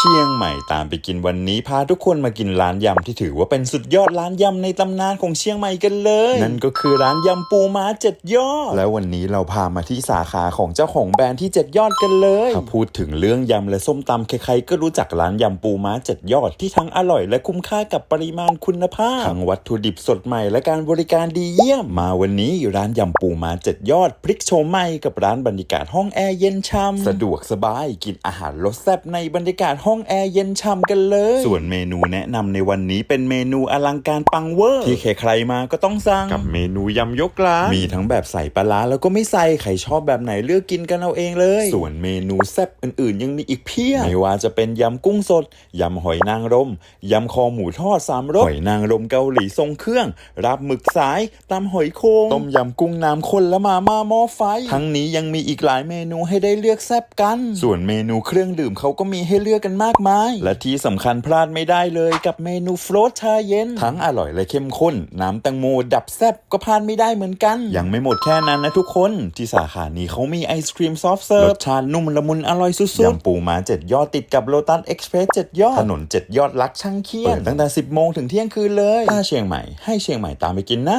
เชียงใหม่ตามไปกินวันนี้พาทุกคนมากินร้านยำที่ถือว่าเป็นสุดยอดร้านยำในตำนานของเชียงใหม่กันเลย นั่นก็คือร้านยำปูม้าเจ็ดยอด แล้ววันนี้เราพามาที่สาขาของเจ้าของแบรนด์ที่เจ็ดยอดกันเลยถ้าพูดถึงเรื่องยำและส้มตำใครๆก็รู้จักร้านยำปูม้าเจ็ดยอดที่ทั้งอร่อยและคุ้มค่ากับปริมาณคุณภาพทั้งวัตถุดิบสดใหม่และการบริการดีเยี่ยมมาวันนี้ร้านยำปูม้าเจ็ดยอดพลิกโฉมใหม่กับร้านบรรยากาศห้องแอร์เย็นช่ำสะดวกสบายกินอาหารรสแซ่บในบรรยากาศห้องแอร์เย็นช่ำกันเลย ส่วนเมนูแนะนำในวันนี้เป็นเมนูอลังการปังเวอร์ ที่ใครๆมาก็ต้องสั่ง กับเมนูยำยกร้านมีทั้งแบบใส่ปลาร้าแล้วก็ไม่ใส่ ใครชอบแบบไหนเลือกกินกันเอาเองเลย ส่วนเมนูแซ่บอื่นๆ ยังมีอีกเพียบ ไม่ว่าจะเป็นยำกุ้งสด ยำหอยนางรม ยำคอหมูทอดสามรส หอยนางรมเกาหลีทรงเครื่อง รับหมึกสายตำหอยโคง ต้มยำกุ้งน้ำข้นและมาม่าหม้อไฟ ทั้งนี้ยังมีอีกหลายเมนูให้ได้เลือกแซ่บกัน ส่วนเมนูเครื่องดื่มเขาก็มีให้เลือกกันมากมาย และที่สำคัญพลาดไม่ได้เลยกับเมนูโฟลตชาเย็น ทั้งอร่อยและเข้มข้น น้ำแตงโมดับแซ่บก็พลาดไม่ได้เหมือนกัน ยังไม่หมดแค่นั้นนะทุกคนที่สาขานี้เขามีไอศครีมซอฟต์เซิร์ฟรสชาตินุ่มละมุนอร่อยสุดๆยำปูม้าเจ็ดยอดติดกับโลตัสเอ็กซ์เพรสเจ็ดยอดถนนเจ็ดยอดลักช่างเคียนเปิดตั้งแต่ 10 โมงถึงเที่ยงคืนเลยถ้าเชียงใหม่ให้เชียงใหม่ตามไปกินนะ